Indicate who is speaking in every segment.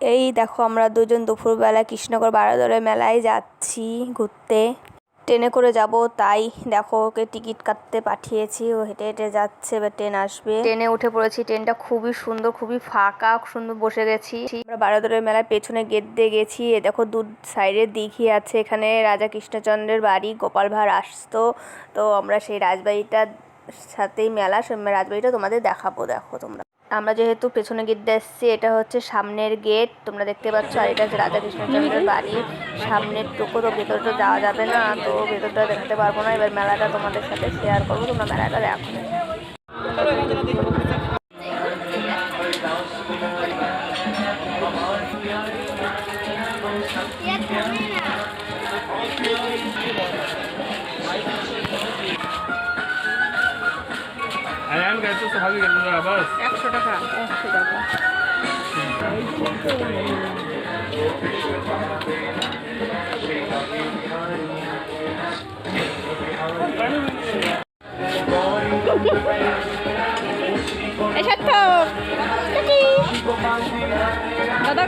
Speaker 1: এই দেখো আমরা দুজন দুপুরবেলা কৃষ্ণনগর বারোদরে মেলায় যাচ্ছি ঘুরতে। ট্রেনে করে যাব তাই দেখো ওকে টিকিট কাটতে পাঠিয়েছি। ও হেঁটে হেঁটে যাচ্ছে এবার ট্রেন আসবে। ট্রেনে উঠে পড়েছি ট্রেনটা খুবই সুন্দর খুবই ফাঁকা সুন্দর বসে গেছি। আমরা বারোদরের মেলার পেছনে গেট দিয়ে গেছি এ দেখো দু সাইডে দিঘি আছে এখানে রাজা কৃষ্ণচন্দ্রের বাড়ি গোপাল ভাঁড় আসতো। তো আমরা সেই রাজবাড়িটার সাথেই মেলা সে রাজবাড়িটা তোমাদের দেখাবো দেখো তোমরা। আমরা যেহেতু পেছনে গেট এসেছি, এটা হচ্ছে সামনের গেট তোমরা দেখতে পাচ্ছ, আর এটা হচ্ছে রাজা কৃষ্ণচন্দ্রের বাড়ি। সামনের টুকু তো ভেতরটা যাওয়া যাবে না, তো ভেতরটা দেখতে পারব না। এবার মেলাটা তোমাদের সাথে শেয়ার করব, তোমরা মেলাটা দেখো।
Speaker 2: আয়ান গেছে তো ভাবি গেল বাস।
Speaker 1: একশো টাকা। একশো টাকা। এই সত্য। টুকি দাদা।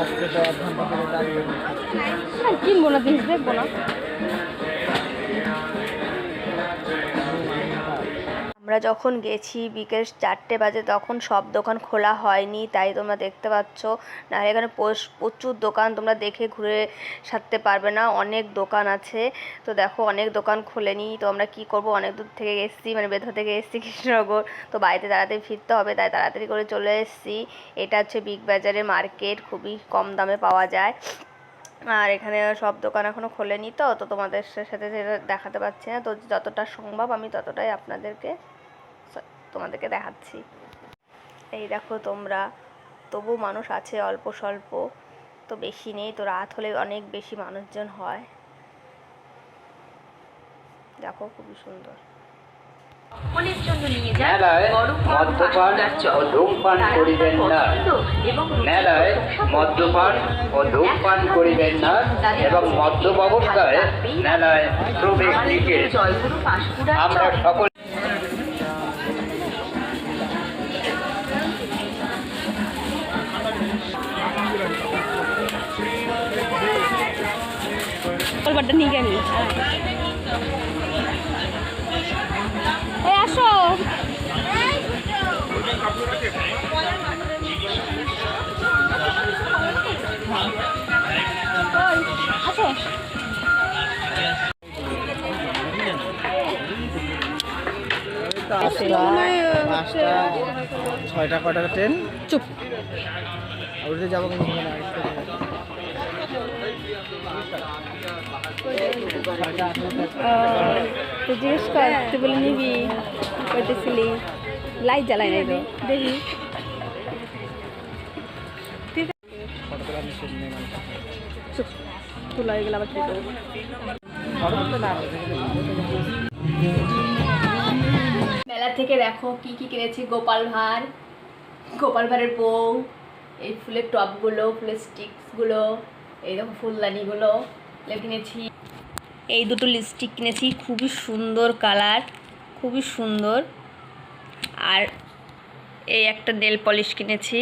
Speaker 1: কই এই সূর্য টুকি কিনবো না দেখব না। আমরা যখন গেছি বিকেল চারটে বাজে তখন সব দোকান খোলা হয়নি, তাই তোমরা দেখতে পাচ্ছ। নাহলে এখানে প্রচুর দোকান, তোমরা দেখে ঘুরে সারতে পারবে না, অনেক দোকান আছে। তো দেখো, অনেক দোকান খোলেনি, তো আমরা কি করব? অনেক দূর থেকে এসেছি মানে বেথা থেকে এসেছি কৃষ্ণনগর। তো বাড়িতে তাড়াতাড়ি ফিরতে হবে, তাই তাড়াতাড়ি করে চলে এসেছি। এটা হচ্ছে বিগ বাজারের মার্কেট খুবই কম দামে পাওয়া যায়। আর এখানে সব দোকান এখনও খোলেনি তো তো তোমাদের সাথে দেখাতে পারছি না। তো যতটা সম্ভব আমি ততটাই আপনাদেরকে তোমাদেরকে দেখাচ্ছি। এই দেখো তোমরা তবু মানুষ আছে অল্প স্বল্প তো বেশি নেই তো রাত হলে অনেক বেশি মানুষজন হয়। দেখো খুবই সুন্দর।
Speaker 3: সকলের জন্য নিয়ে যান
Speaker 4: মেলায়
Speaker 3: গরম গরম
Speaker 4: মদ্যপান ও ধূমপান করিবেন না।
Speaker 3: পছন্দ এবং রুচির
Speaker 4: মেলায় মদ্যপান ও ধূমপান করিবেন না এবং মদ্যপ অবস্থায় মেলায় প্রবেশ নিষেধ আমরা সকল
Speaker 1: কলবারটা নিয়ে গেলি। আসো।
Speaker 5: পাঁচটা ছয়টা কটার ট্রেন
Speaker 1: চুপ।
Speaker 5: উঠতে যাব কিন্তু
Speaker 1: জিজ্ঞেস কর, তুই বলে নিবি করতেছিলি লাইট জ্বালাই নাই দেখি। মেলা থেকে দেখো কি কি কিনেছি, গোপাল ভাঁড়, গোপাল ভাঁড়ের বউ, এই ফুলের টপগুলো, ফুলের স্টিকসগুলো এই দেখো ফুলদানিগুলো। কিনেছি। এই দুটো লিপস্টিক কিনেছি, খুবই সুন্দর কালার খুবই সুন্দর। আর এই একটা নেল পলিশ কিনেছি।